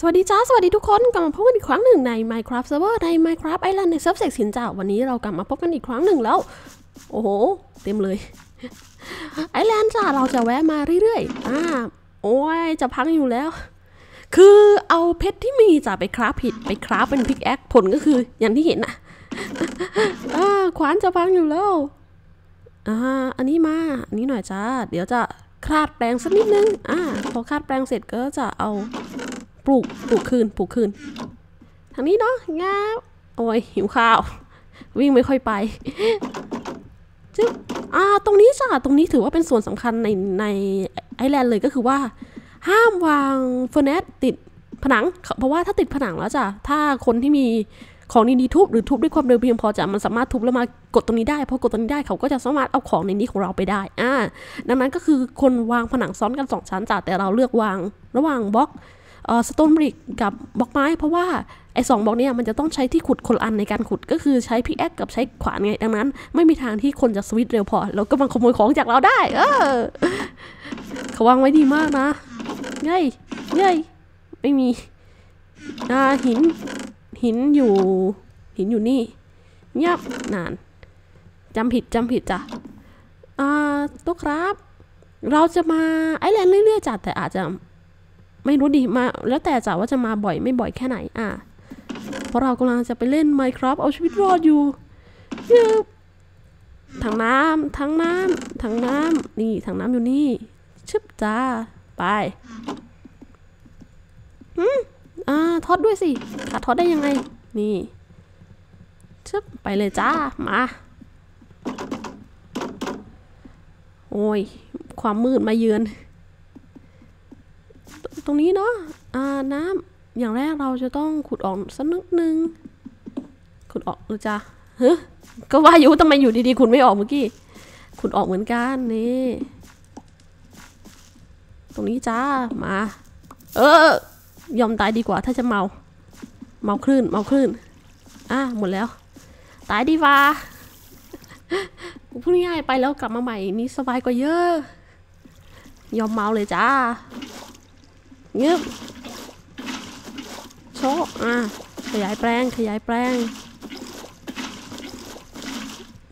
สวัสดีจ้า สวัสดีทุกคน กลับมาพบกันอีกครั้งหนึ่งใน Minecraft Server ใน Minecraft Island ในเซิร์ฟเซกสินจ้า วันนี้เรากลับมาพบกันอีกครั้งหนึ่งแล้ว โอ้โห เต็มเลย ไอแลนด์จ้า เราจะแวะมาเรื่อยๆ อ่า โอ้ย จะพังอยู่แล้ว คือเอาเพชรที่มีจ้ะไปคราฟผิด ไปคราฟเป็นพิกแอคผลก็คือ อย่างที่เห็นน่ะอ่าขวานจะพังอยู่แล้ว อ่า อันนี้มา อันนี้หน่อยจ้า เดี๋ยวจะคลาดแปลงสักนิดนึง อ่า พอคลาดแปลงเสร็จก็จะเอา ปลูกปลูกคืนปลูกคืนทางนี้เนาะงาโอ้ยหิวข้าว วิ่งไม่ค่อยไปจึ๊บอ่าตรงนี้จ้ะตรงนี้ถือว่าเป็นส่วนสำคัญในในไอแลนด์เลยก็คือว่า ห้ามวางเฟอร์เนสติดผนัง เพราะว่าถ้าติดผนังแล้วจ้ะถ้าคนที่มีของดีๆทุบหรือทุบด้วยความเร็วเพียงพอจะมันสามารถทุบแล้วมากดตรงนี้ได้พอกดตรงนี้ได้เขาก็จะสามารถเอาของในนี้ของเราไปได้อ่าดังนั้นก็คือคนวางผนังซ้อนกันสองชั้นจ้ะแต่เราเลือกวางระหว่างบล็อก สโตนบริกกับบล็อกไม้ เพราะว่าไอ้สองบล็อกเนี้ยมันจะต้องใช้ที่ขุดคนอันในการขุดก็คือใช้พิกแอคกับใช้ขวานไงดังนั้น ไม่มีทางที่คนจะสวิตช์เร็วพอ แล้วก็มาขโมยของจากเราได้ เออเขาวางไว้ดีมากนะเย้ยเย้ยไม่มีอ่าหิน หินอยู่ หินอยู่นี่เงียบนานจำผิดจำผิดจ้ะอ่าตุ๊กครับ เราจะมาไอแลนด์เรื่อยๆจ้ะแต่อาจจะ ไม่รู้ดิมา แล้วแต่จ้ะว่าจะมาบ่อยไม่บ่อยแค่ไหนอะเพราะเรากำลังจะไปเล่น Minecraft เอาชีวิตรอดอยู่ยึบถังน้ำถังน้ำถังน้ำนี่ถังน้ำอยู่นี่ชึบจ้า ไปอืมอ่าทอดด้วยสิขาดทอดได้ยังไง นี่ชึบไปเลยจ้า มา โอ้ย ความมืดมาเยือน ตรงนี้เนาะอ่าน้ำอย่างแรกเราจะต้องขุดออกสักนิดนึง ขุดออกหรือจ้ะเฮ้ก็ว่าอยู่ทำไมอยู่ดีๆขุดไม่ออกเมื่อกี้ ขุดออกเหมือนกันนี่ ตรงนี้จ้า มา เออยอมตายดีกว่าถ้าจะเมา เมาคลื่น เมาคลื่น อะหมดแล้ว ตายดีว่าพูดง่ายไปแล้วกลับมาใหม่นี่สบายกว่าเยอะ ยอมเมาเลยจ้า เงียบโชอะขยายแปลงขยายแปลง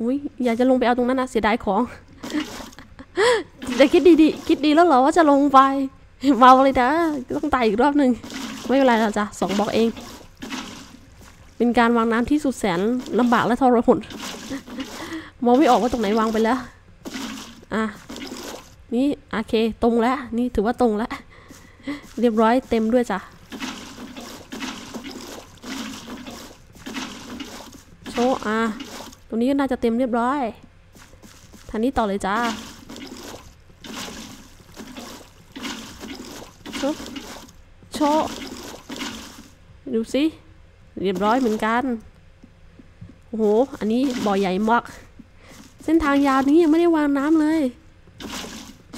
อุ้ยอยากจะลงไปเอาตรงนั้นนะเสียดายของแต่คิดดีๆคิดดีแล้วเหรอว่าจะลงไปเมาเลยนะต้องตายอีกรอบหนึ่งไม่เป็นไรแล้วจ้ะสองบอกเอง เป็นการวางน้ำที่สุดแสนลำบากและทรหดมองไม่ออกว่าตรงไหนวางไปแล้ว อะ นี่โอเค ตรงแล้ว นี่ถือว่าตรงแล้ว เรียบร้อยเต็มด้วยจ้ะ โชว์อะตรงนี้ก็น่าจะเต็มเรียบร้อยทางนี้ต่อเลยจ้าโชว์โชว์ดูสิ เรียบร้อยเหมือนกัน โอ้โห อันนี้บ่อใหญ่มาก เส้นทางยาวนี้ยังไม่ได้วางน้ำเลย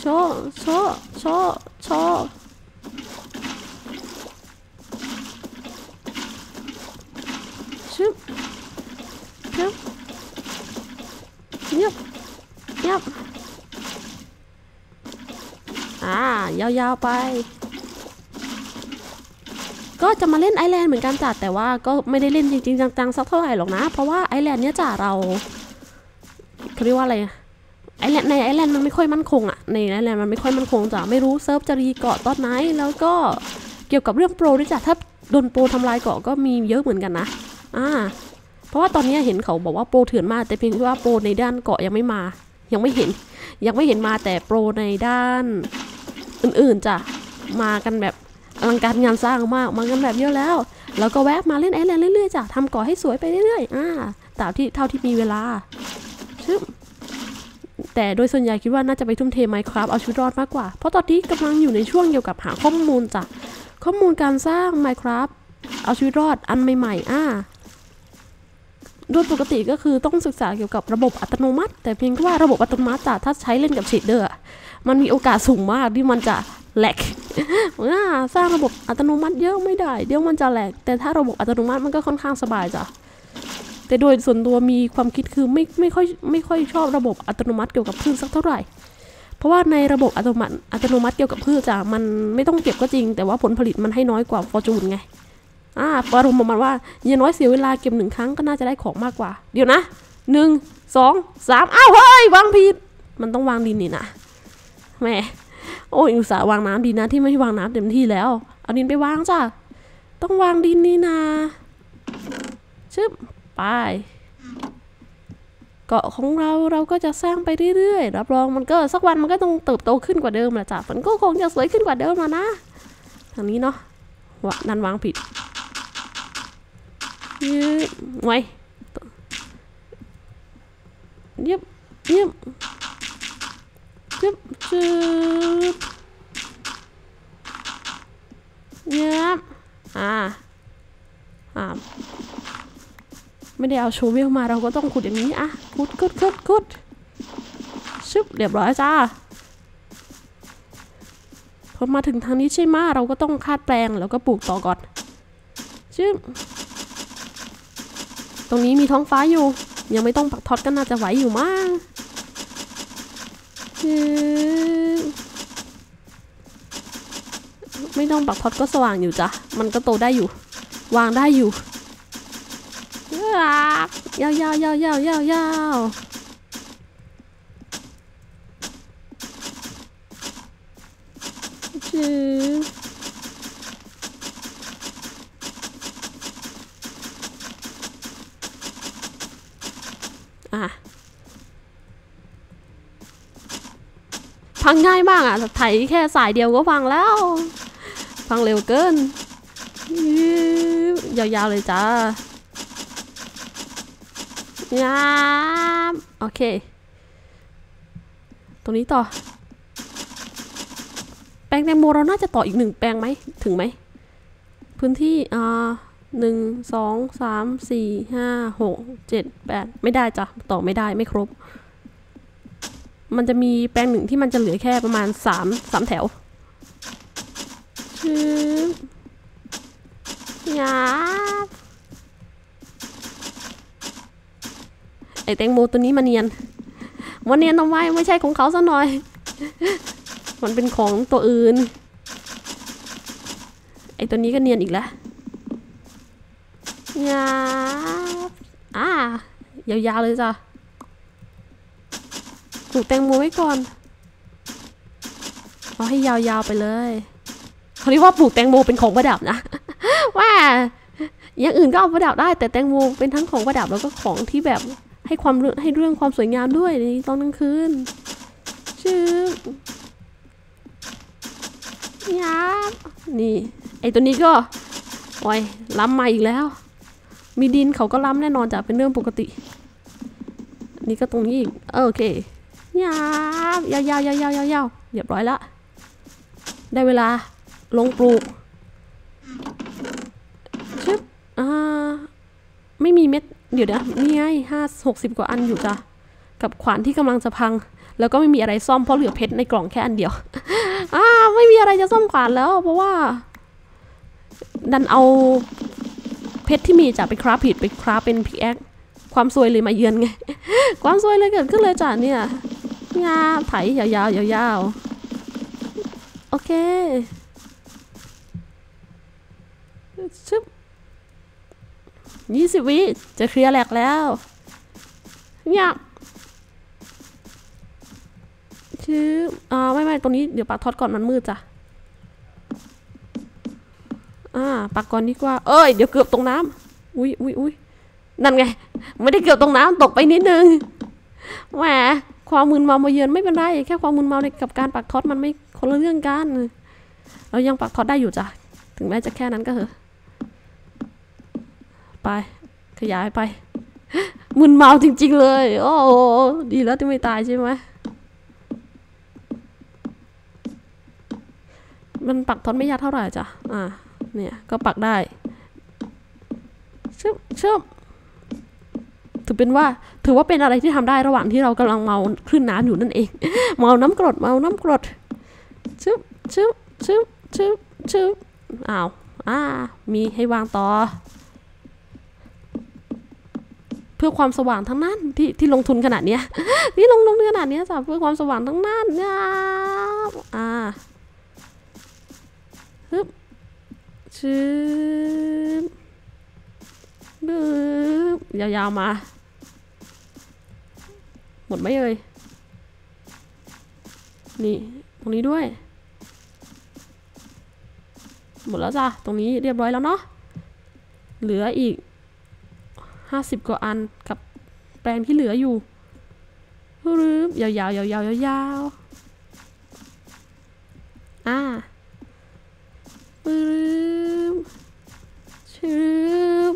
โชว์โชว์โชว์โชว์ ชึบชึบเงียบเงียบอ่ายาวๆไป ก็จะมาเล่นไอแลนด์เหมือนกันจ้ะแต่ว่าก็ไม่ได้เล่นจริงๆจังๆสักเท่าไหร่หรอกนะ เพราะว่าไอแลนด์เนี้ยจ้ะเราเขาเรียกว่าอะไรไอแลนด์ในไอแลนด์มันไม่ค่อยมั่นคงอะในไอแลนด์มันไม่ค่อยมั่นคงจ้ะไม่รู้เซิร์ฟจะรีเกาะตอนไหนแล้วก็เกี่ยวกับเรื่องโปรด้วยจ้ะถ้าโดนโปรทำลายเกาะก็มีเยอะเหมือนกันนะ อ่า เพราะว่าตอนนี้เห็นเขาบอกว่าโปรเถื่อนมากแต่เพียงแค่ว่าโปรในด้านเกาะยังไม่มา ยังไม่เห็น ยังไม่เห็นมาแต่โปรในด้านอื่นๆจ้ะ มากันแบบอลังการงานสร้างมากมากันแบบเยอะแล้ว แล้วก็แวะมาเล่นไอแลนด์เรื่อยๆจ้ะทำเกาะให้สวยไปเรื่อยๆ อ่าตามที่เท่าที่มีเวลาชึบแต่โดยส่วนใหญ่คิดว่าน่าจะไปทุ่มเท Minecraft เอาชีวิตรอดมากกว่า เพราะตอนนี้กำลังอยู่ในช่วงเกี่ยวกับหาข้อมูลจ้ะข้อมูลการสร้าง Minecraft เอาชีวิตรอดอันใหม่ๆ อ่า โดยปกติก็คือต้องศึกษาเกี่ยวกับระบบอัตโนมัติ แต่เพียงแค่ว่าระบบอัตโนมัติจ้ะถ้าใช้เล่นกับเชดเดอร์มันมีโอกาสสูงมากที่มันจะแหลกอ่าสร้างระบบอัตโนมัติเยอะไม่ได้ เดี๋ยวมันจะแหลก แต่ถ้าระบบอัตโนมัติมันก็ค่อนข้างสบายจ้ะแต่โดยส่วนตัวมีความคิดคือไม่ไม่ค่อยไม่ค่อยชอบระบบอัตโนมัติเกี่ยวกับพืชสักเท่าไหร่ เพราะว่าในระบบอัตโนมัติอัตโนมัติเกี่ยวกับพืชจ้ะมันไม่ต้องเก็บก็จริง แต่ว่าผลผลิตมันให้น้อยกว่าฟอร์จูนไง อ่าปรุมประมาณว่าอย่างน้อยเสียเวลาเก็บหนึ่งครั้งก็น่าจะได้ของมากกว่า เดี๋ยวนะหนึ่งสองสามอ้าวเฮ้ยวางผิด มันต้องวางดินนี่นะแม่โอ้ยอุตส่าห์วางน้ำดีนะที่ไม่วางน้ำเต็มที่แล้ว เอาดินไปวางจ้ะต้องวางดินนี่นะชึบไปเกาะของเราเราก็จะสร้างไปเรื่อยๆรับรองมันก็สักวันมันก็ต้องเติบโตขึ้นกว่าเดิมแหละจ้ะมันก็คงจะสวยขึ้นกว่าเดิมแล้วนะทางนี้เนาะวะนันวางผิด ยืดไว้เยียบเยียบเยียบจืดเยียบอ่าอ่าไม่ได้เอาโชเวลมาเราก็ต้องขุดอย่างนี้อะขุดขุดขุดขุดชึบเรียบร้อยจ้าพอมาถึงทางนี้ใช่ไหมเราก็ต้องคาดแปลงแล้วก็ปลูกต่อก่อนชึบ ตรงนี้มีท้องฟ้าอยู่ ยังไม่ต้องปักท็อตก็น่าจะไหวอยู่มากชึบไม่ต้องปักท็อตก็สว่างอยู่จ้ะ มันก็โตได้อยู่ วางได้อยู่ยาวยาวยาวยาวยาวยาวชื่ออะ พังง่ายมากอะไถแค่สายเดียวก็พังแล้ว พังเร็วเกิน ยาวๆเลยจ้ายามโอเค ตรงนี้ต่อ แปลงแตงโมเราน่าจะต่ออีกหนึ่งแปลงไหม ถึงไหม พื้นที่ อ่าหนึ่งสองสามสี่ห้าหกเจ็ดแปดไม่ได้จ้ะ ต่อไม่ได้ไม่ครบ มันจะมีแปลงหนึ่งที่มันจะเหลือแค่ประมาณสามสามแถวชืบยาบไอแตงโมตัวนี้มาเนียนมันเนียนทำไมไม่ใช่ของเขาซะหน่อย มันเป็นของตัวอื่น ไอตัวนี้ก็เนียนอีกแล้วยาบอ่ายาวๆเลยจ้ะ ปลูกแตงโมไว้ก่อนเอาให้ยาวๆไปเลยเขาเรียกว่าปลูกแตงโมเป็นของประดับนะ ว่าอย่างอื่นก็เอาประดับได้ แต่แตงโมเป็นทั้งของประดับแล้วก็ของที่แบบให้ความให้เรื่องความสวยงามด้วยในตอนกลางคืนชื่อยาบนี่ ไอตัวนี้ก็โอ้ยล้ำมาอีกแล้ว มีดินเขาก็ล้ำแน่นอนจะเป็นเรื่องปกติ นี่ก็ตรงนี้อีกโอเค ยาบยาวยาวยาวยาวยาวยาวเรียบร้อยละได้เวลาลงปลูกชึบอ่าไม่มีเม็ดเดี๋ยวนะนี่ไงห้าหกสิบกว่าอันอยู่จ้ะกับขวานที่กำลังจะพัง แล้วก็ไม่มีอะไรซ่อมเพราะเหลือเพชรในกล่องแค่อันเดียวอ่าไม่มีอะไรจะซ่อมขวานแล้ว เพราะว่า ดันเอาเพชรที่มีจากไปคราฟผิดไปคราฟเป็นพิกแอคความซวยเลยมาเยือนไง ความซวยเลยเกิดขึ้นเลยจ้ะเนี่ย งาไถยาวๆยาวๆโอเคชึบยี่สิบวิจะเคลียร์แหลกแล้วเนี่ยชื่ออ่าไม่ไม่ตรงนี้เดี๋ยวปักทอดก่อนมันมืดจ้ะอ่าปักก่อนดีกว่า เอ้ยเดี๋ยวเกือบตรงน้ำอุ้ยอุ้ยอุ้ยนั่นไง ไม่ได้เกือบตรงน้ำตกไปนิดนึงแหม ความมึนเมามาเยือนไม่เป็นไร แค่ความมึนเมาในกับการปักท็อดมันไม่คนละเรื่องกัน เรายังปักท็อดได้อยู่จ้ะ ถึงแม้จะแค่นั้นก็เถอะ ไป ขยายไป มึนเมาจริง ๆ เลย โอ้โหดีแล้วที่ไม่ตายใช่ไหม มันปักท็อนไม่ยากเท่าไหร่จ้ะ อ่า เนี่ย ก็ปักได้ ชึบชึบ ถือเป็นว่าถือว่าเป็นอะไรที่ทำได้ระหว่างที่เรากำลังเมาคลื่นน้ำอยู่นั่นเอง เมาน้ำกรดเมาน้ำกรดชึบชึบชึบชึบชึบอ้าวอ่ามีให้วางต่อ เพื่อความสว่างทั้งนั้นที่ที่ลงทุนขนาดเนี้ยที่ลงทุนขนาดเนี้ยจ้ะเพื่อความสว่างทั้งนั้นนะอ่าฮึบชืบบึบยาวๆมา หมดไหมเอ่ย นี่ ตรงนี้ด้วย หมดแล้วจ้ะ ตรงนี้เรียบร้อยแล้วเนาะ เหลืออีกห้าสิบกว่าอันกับแปลงที่เหลืออยู่รึบยาวๆยาวๆยาวๆยาวอ่าปึ๊บชืบ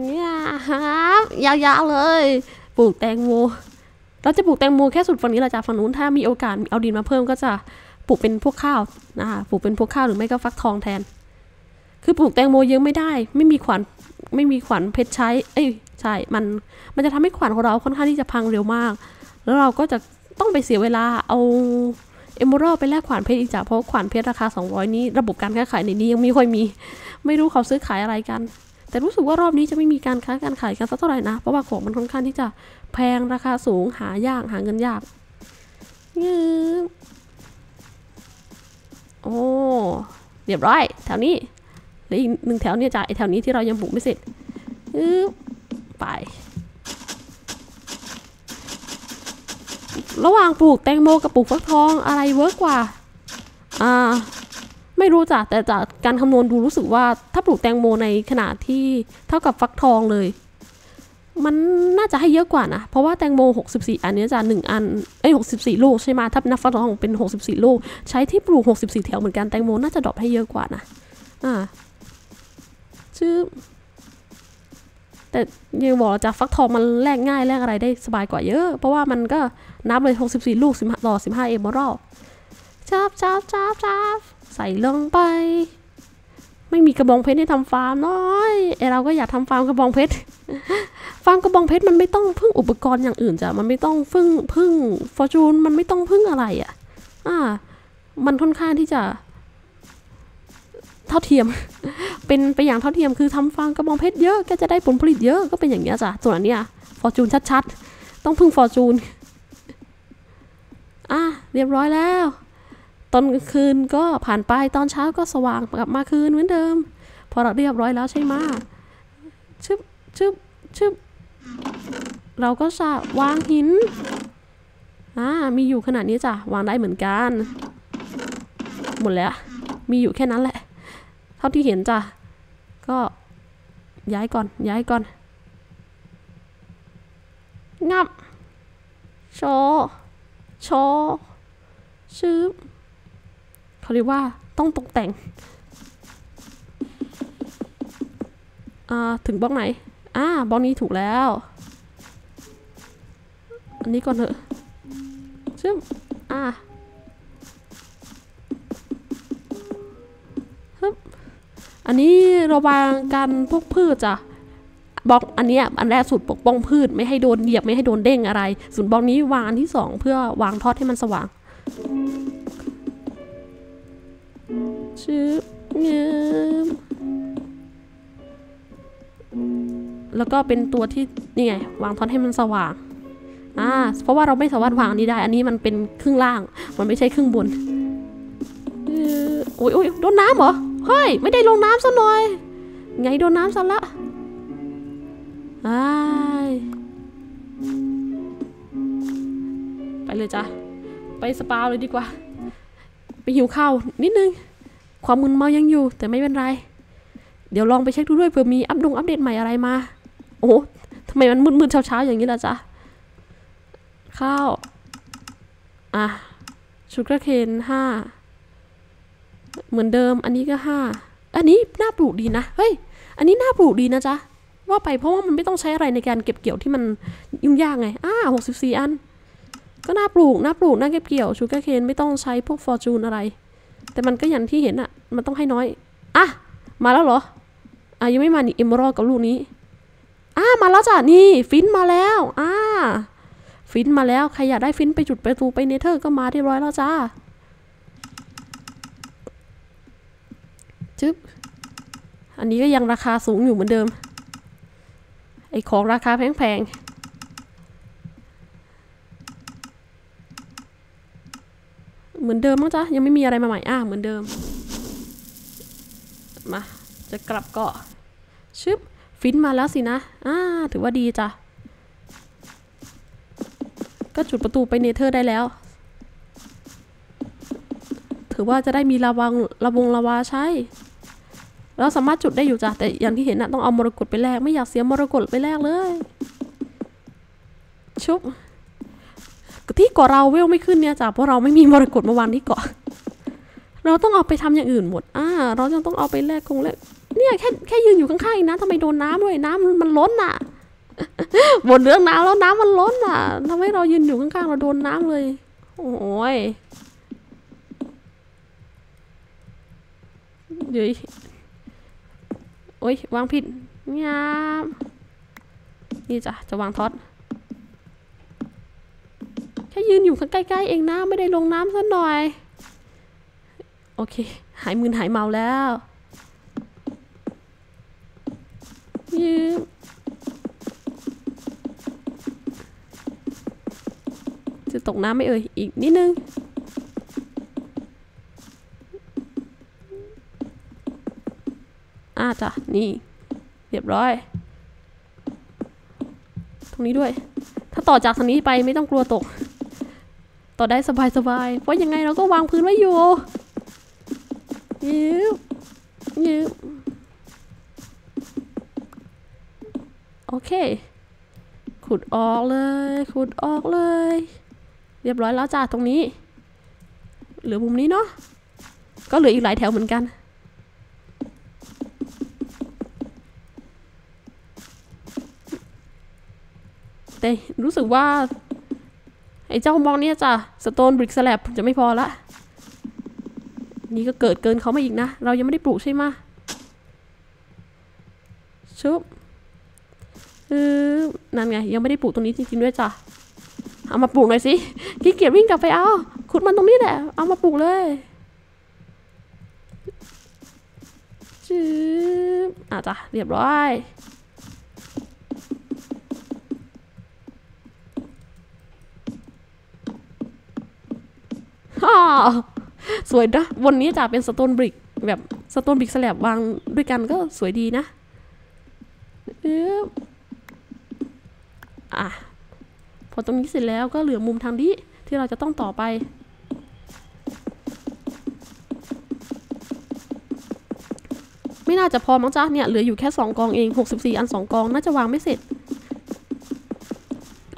เนี่ยครับยาวๆเลย ปลูกแตงโมเราจะปลูกแตงโมแค่สุดฝั่งนี้เราจะฝั่งนู้นถ้ามีโอกาสเอาดินมาเพิ่มก็จะปลูกเป็นพวกข้าวนะคะปลูกเป็นพวกข้าวหรือไม่ก็ฟักทองแทน คือปลูกแตงโมเยอะไม่ได้ ไม่มีขวานไม่มีขวานเพชรใช้ เอ้ยใช่ มันมันจะทำให้ขวานของเราค่อนข้างที่จะพังเร็วมาก แล้วเราก็จะต้องไปเสียเวลาเอาเอมเมอรัลไปแลกขวานเพชรอีกจ้ะเพราะขวานเพชรราคา 200 นี้ ระบบการค้าขายในนี้ยังไม่ค่อยมี ไม่รู้เขาซื้อขายอะไรกัน แต่รู้สึกว่ารอบนี้จะไม่มีการค้าการขายกันสักเท่าไหร่นะ เพราะว่าของมันค่อนข้างที่จะแพงราคาสูงหายากหาเงินยากงืบโอ้เรียบร้อย แถวนี้เหลืออีกหนึ่งแถวเนี่ยจ้ะไอแถวนี้ที่เรายังปลูกไม่เสร็จอึ๊บไป ระหว่างปลูกแตงโมกับปลูกฟักทองอะไรเวิร์กกว่า อ่า ไม่รู้จ้ะแต่จากการคำนวณดูรู้สึกว่าถ้าปลูกแตงโมในขนาดที่เท่ากับฟักทองเลย มันน่าจะให้เยอะกว่านะ เพราะว่าแตงโม 64 อันเนี้ยจะ1อันเอ้64 ลูกใช่ไหมถ้านับฟักทองเป็น 64 ลูก ใช้ที่ปลูก 64 แถวเหมือนกันแตงโมน่าจะดรอปให้เยอะกว่านะอ่าชื่อแต่ยังบอกจากฟักทองมันแลกง่ายแลกอะไรได้สบายกว่าเยอะ เพราะว่ามันก็นับเลย 64 ลูก15ต่อ 15 เอมอรัลจับจับจับจับ ใส่ลงไป ไม่มีกระบองเพชรให้ทำฟาร์มน้อยไอเราก็อยากทำฟาร์มกระบองเพชรฟาร์มกระบองเพชรมันไม่ต้องพึ่งอุปกรณ์อย่างอื่นจ้ะมันไม่ต้องพึ่งพึ่งฟอร์จูนมันไม่ต้องพึ่งอะไรอะ อ่า มันค่อนข้างที่จะ เท่าเทียม เป็นไปอย่างเท่าเทียมคือทำฟาร์มกระบองเพชรเยอะก็จะได้ผลผลิตเยอะก็เป็นอย่างเงี้ยจ้ะส่วนอันเนี้ยฟอร์จูนชัดๆ ต้องพึ่งฟอร์จูนอะเรียบร้อยแล้ว ตอนกลางคืนก็ผ่านไปตอนเช้าก็สว่างกลับมาคืนเหมือนเดิม พอเราเรียบร้อยแล้วใช่ไหมชึบชึบชึบเราก็จะวางหินอ่ามีอยู่ขนาดนี้จ้ะวางได้เหมือนกัน หมดแล้ว มีอยู่แค่นั้นแหละ เท่าที่เห็นจ้ะก็ย้ายก่อนย้ายก่อนงับโชโชชืบ เขาเรียกว่าต้องตกแต่งถึงบล็อกไหน อ่าบล็อกนี้ถูกแล้ว อันนี้ก่อนเถอะซึ่งอ่าฮึบอันนี้ระวังการพวกพืชจ้ะบล็อกอันนี้อันแรกสุดปกป้องพืชไม่ให้โดนเหยียบไม่ให้โดนเด้งอะไร ส่วนบล็อกนี้วางอันที่สองเพื่อวางทอดให้มันสว่าง ชื่อเงิมแล้วก็เป็นตัวที่นี่ไงวางทอนให้มันสว่างอ่าเพราะว่าเราไม่สามารถวางนี้ได้ อันนี้มันเป็นครึ่งล่าง มันไม่ใช่ครึ่งบนอ่อโอ้ยโอ้ยโดนน้ำเหรอ เฮ้ย ไม่ได้ลงน้ำซะหน่อย ไงโดนน้ำซะละอ้ายไปเลยจ้ะ ไปสปาเลยดีกว่า ไปหิวข้าวนิดนึง ความมึนเมายังอยู่ แต่ไม่เป็นไร เดี๋ยวลองไปเช็คดูด้วยเผื่อมีอัปดงอัปเดตใหม่อะไรมา โอ้ทำไมมันมืดๆเช้าๆอย่างนี้ล่ะจ๊ะ ข้าว อะชูการ์เคนห้า เหมือนเดิม อันนี้ก็ห้า อันนี้น่าปลูกดีนะ เฮ้ย อันนี้น่าปลูกดีนะจ๊ะ ว่าไปเพราะว่ามันไม่ต้องใช้อะไรในการเก็บเกี่ยวที่มันยุ่งยากไง อ่าหกสิบสี่อัน ก็น่าปลูก น่าปลูก น่าเก็บเกี่ยว ชูการ์เคนไม่ต้องใช้พวกฟอร์จูนอะไร แต่มันก็อย่างที่เห็นอะมันต้องให้น้อย อะ มาแล้วเหรอ อะยังไม่มานี่เอมมอรัลกับลูกนี้ อะมาแล้วจ้ะ นี่ ฟินมาแล้ว อ่าฟินมาแล้ว ใครอยากได้ฟินไปจุดประตูไปเนเธอร์ก็มาเรียบร้อยแล้วจ้าจึ๊บ อันนี้ก็ยังราคาสูงอยู่เหมือนเดิม ไอของราคาแพงๆ เหมือนเดิมมั้งจ๊ะยังไม่มีอะไรมาใหม่อะเหมือนเดิม มา จะกลับเกาะชึบฟินมาแล้วสินะอ่าถือว่าดีจ้ะก็จุดประตูไปเนเธอร์ได้แล้ว ถือว่าจะได้มีระวังระวงระวาใช้เราสามารถจุดได้อยู่จ้ะแต่อย่างที่เห็นนะต้องเอามรกตไปแลกไม่อยากเสียมรกตไปแลกเลย ชุบ ที่เกาะเราเวลไม่ขึ้นเนี่ยจ้ะเพราะเราไม่มีมรกตมาวางที่เกาะ เราต้องเอาไปทำอย่างอื่นหมด อ่า เรายังต้องเอาไปแลกคงแลกเนี่ยแค่แค่ยืนอยู่ข้างๆนะทำไมโดนน้ำด้วยน้ำมันมันล้นอะบนเรื่องน้ำแล้วน้ำมันล้นอะทำให้เรายืนอยู่ข้างๆเราโดนน้ำเลย โอ้ยเดี๋ยวโอ้ยวางผิดงามนี่จ้ะจะวางท็อต ค่ยืนอยู่ใกล้ๆเองนะ ไม่ได้ลงน้ำซะหน่อย โอเค หายมึนหายเมาแล้วยืมจะตกน้ำไหม่เอ่ย อีกนิดนึง อ่าจ้ะ นี่ เรียบร้อย ตรงนี้ด้วย ถ้าต่อจากทางนี้ไปไม่ต้องกลัวตก ต่อได้สบายๆเพราะยังไงเราก็วางพื้นไว้อยู่ยืบยืบโอเค ขุดออกเลย ขุดออกเลย เรียบร้อยแล้วจ้าตรงนี้ เหลือมุมนี้เนาะก็เหลืออีกหลายแถวเหมือนกัน แต่รู้สึกว่า อ้เจ้ามองเนี่ยจ้ะสโตนบริกสแลบจะไม่พอละ นี่ก็เกิดเกินเขามาอีกนะ เรายังไม่ได้ปลูกใช่ไหมชุบเออนั่นไง ยังไม่ได้ปลูกตรงนี้จริงๆด้วยจ้ะเอามาปลูกหน่อยสิขี้เกียจวิ่งกลับไปเอาขุดมันตรงนี้แหละ เอามาปลูกเลยจืบอะจ้ะเรียบร้อย สวยนะบนนี้จะเป็นสโตนบริกแบบสโตนบริกสแลบวางด้วยกันก็สวยดีนะเอออะพอตรงนี้เสร็จแล้วก็เหลือมุมทางนี้ที่เราจะต้องต่อไปไม่น่าจะพอมั้งจ้ะเนี่ยเหลืออยู่แค่สองกองเอง 64 อันสองกองน่าจะวางไม่เสร็จ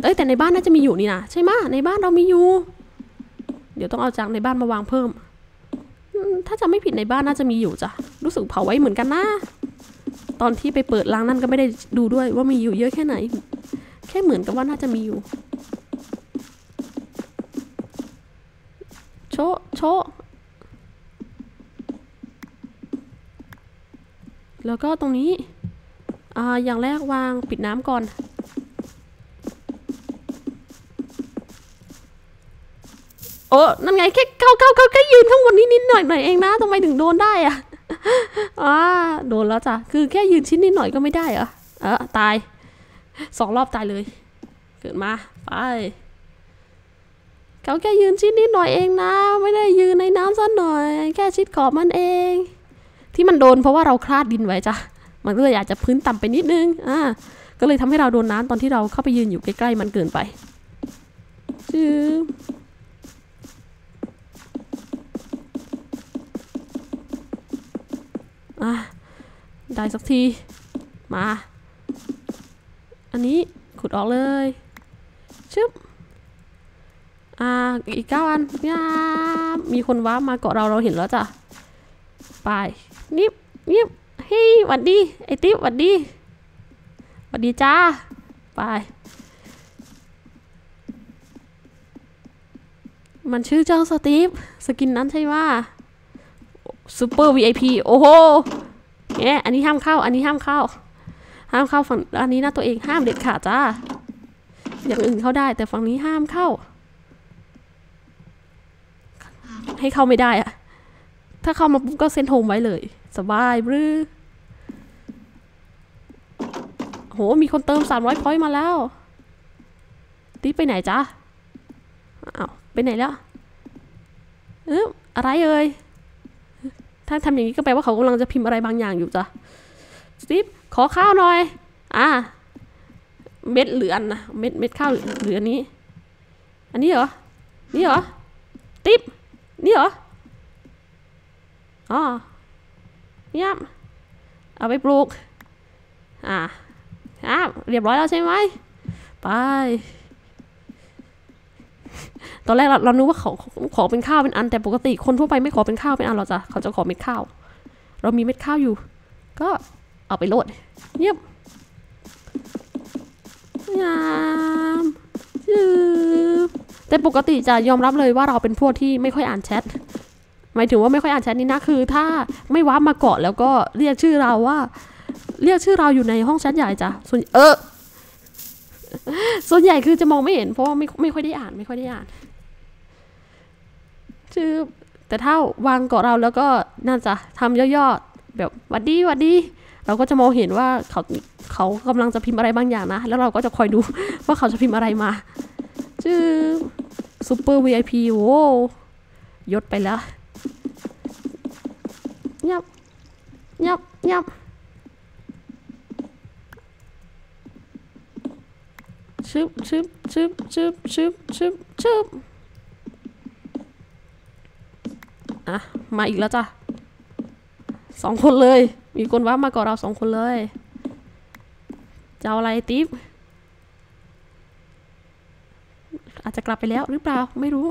เอ้ยแต่ในบ้านน่าจะมีอยู่นี่นะใช่ไหมในบ้านเรามีอยู่ ดี๋ยวต้องเอาจากในบ้านมาวางเพิ่ม ถ้าจะไม่ผิดในบ้านน่าจะมีอยู่จ้ะ รู้สึกเผาไว้เหมือนกันนะ ตอนที่ไปเปิดร้านนั่นก็ไม่ได้ดูด้วยว่ามีอยู่เยอะแค่ไหน แค่เหมือนกับว่าน่าจะมีอยู่ โชะโชะแล้วก็ตรงนี้ อ่า อย่างแรกวางปิดน้ำก่อน โอ้นั่นไงแค่เข้าเข้าเข้าแค่ยืนข้างบนนี้นิดหน่อยหน่อยเองนะทำไมถึงโดนได้อะอ่าโดนแล้วจ้ะคือแค่ยืนชิ้นนิดหน่อยก็ไม่ได้เหรอเออตายสองรอบตายเลย เกิดมาไปเขาแค่ยืนชิดนิดหน่อยเองนะ ไม่ได้ยืนในน้ำสักหน่อย แค่ชิดขอบมันเอง ที่มันโดนเพราะว่าเราคลาดดินไว้จ้ะมันก็เลยอาจจะพื้นต่ำไปนิดนึงอ่าก็เลยทำให้เราโดนน้ำตอนที่เราเข้าไปยืนอยู่ใกล้ๆมันเกินไปจือ อะได้สักที มา อันนี้ขุดออกเลยชึบอ่าอีกเก้าอันยามีคนว้ามาเกาะเราเราเห็นแล้วจ้ะไปนิบนิบเฮ้ยหวัดดีไอติ๊บหวัดดีหวัดดีจ้าไปมันชื่อเจ้าสตีฟสกินนั้นใช่ไหม ซูเปอร์ VIP โอ้โหแงอันนี้ห้ามเข้า อันนี้ห้ามเข้า ห้ามเข้าฝั่งอันนี้นะตัวเองห้ามเด็ดขาดจ้า อย่างอื่นเข้าได้แต่ฝั่งนี้ห้ามเข้า ให้เข้าไม่ได้อะถ้าเข้ามาปุ๊บก็เซ็นโฮมไว้เลย สบายบรือโอโห มีคนเติม 300 พอยต์มาแล้วติ๊บไปไหนจ๊ะอ้าวไปไหนแล้วเอออะไรเอ่ย ถ้าทำอย่างนี้ก็แปลว่าเขากำลังจะพิมพ์อะไรบางอย่างอยู่จ้ะติ๊บขอข้าวหน่อย อ่า เม็ดเหลือนนะ เม็ดเม็ดข้าวเหลือนนี้ อันนี้เหรอ นี่เหรอ ติ๊บนี่เหรอ อ๋อเยี่ยเอาไปปลูก อ่าอ่าเรียบร้อยแล้วใช่ไหม ไป ตอนแรกเราเรานึกว่าเขาขอเป็นข้าวเป็นอันแต่ปกติคนทั่วไปไม่ขอเป็นข้าวเป็นอันหรอกจ้ะเขาจะขอเม็ดข้าว เรามีเม็ดข้าวอยู่ ก็เอาไปโหลดเยี่ยมยามจืบแต่ปกติจะยอมรับเลยว่าเราเป็นพวกที่ไม่ค่อยอ่านแชทหมายถึงว่าไม่ค่อยอ่านแชทนี่นะคือ ถ้าไม่ว้ามาเกาะแล้วก็เรียกชื่อเราว่า เรียกชื่อเราอยู่ในห้องแชทใหญ่จ้ะส่วนเออ ส่วนใหญ่คือจะมองไม่เห็นเพราะว่าไม่ไม่ค่อยได้อ่านไม่ค่อยได้อ่านชื่อแต่ถ้าวางเกาะเราแล้วก็น่าจะทำย่อๆแบบหวัดดีหวัดดี เราก็จะมองเห็นว่าเขาเขากำลังจะพิมพ์อะไรบางอย่างนะ แล้วเราก็จะคอยดูว่าเขาจะพิมพ์อะไรมาชื่อซูเปอร์ VIP โว้ยศไปแล้วยับยับยับ ชึบชึบชึบชึบชึบชึบชึบอะ มาอีกแล้วจ้ะสองคนเลย มีคนว่ามาก่อนเราสองคนเลยจะเอาอะไรติ๊บอาจจะกลับไปแล้วหรือเปล่า ไม่รู้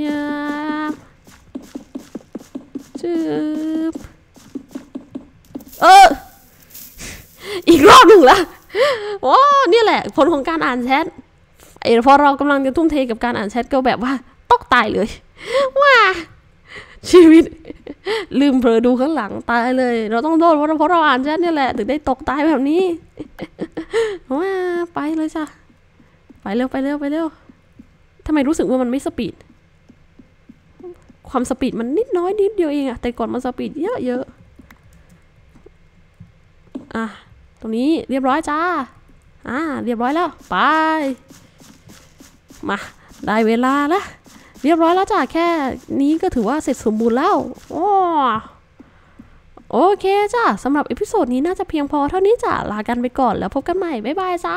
เยาจืบเออ อีกรอบหนึ่งละโอ้นี่แหละ ผลของการอ่านแชทไอ้พอเรากำลังจะทุ่มเทกับการอ่านแชทก็แบบว่าตกตายเลย ว่าชีวิต ลืมเผลอดูข้างหลังตายเลย เราต้องโดนเพราะเพราะเราอ่านแชทนี่แหละถึงได้ตกตายแบบนี้ว่าไปเลยจ้ะไปเร็วไปเร็วไปเร็วทำไมรู้สึกว่ามันไม่สปีด ความสปีดมันนิดน้อยนิดเดียวเองอะแต่ก่อนมันสปีดเยอะเยอะอะ รงนี้เรียบร้อยจ้า อ่า เรียบร้อยแล้ว ไป มา ได้เวลาแล้วเรียบร้อยแล้วจ้า แค่นี้ก็ถือว่าเสร็จสมบูรณ์แล้ว โอ้โอเคจ้าสำหรับเอพิโซดนี้น่าจะเพียงพอเท่านี้จ้าลากันไปก่อนแล้วพบกันใหม่ บ๊ายบายจ้า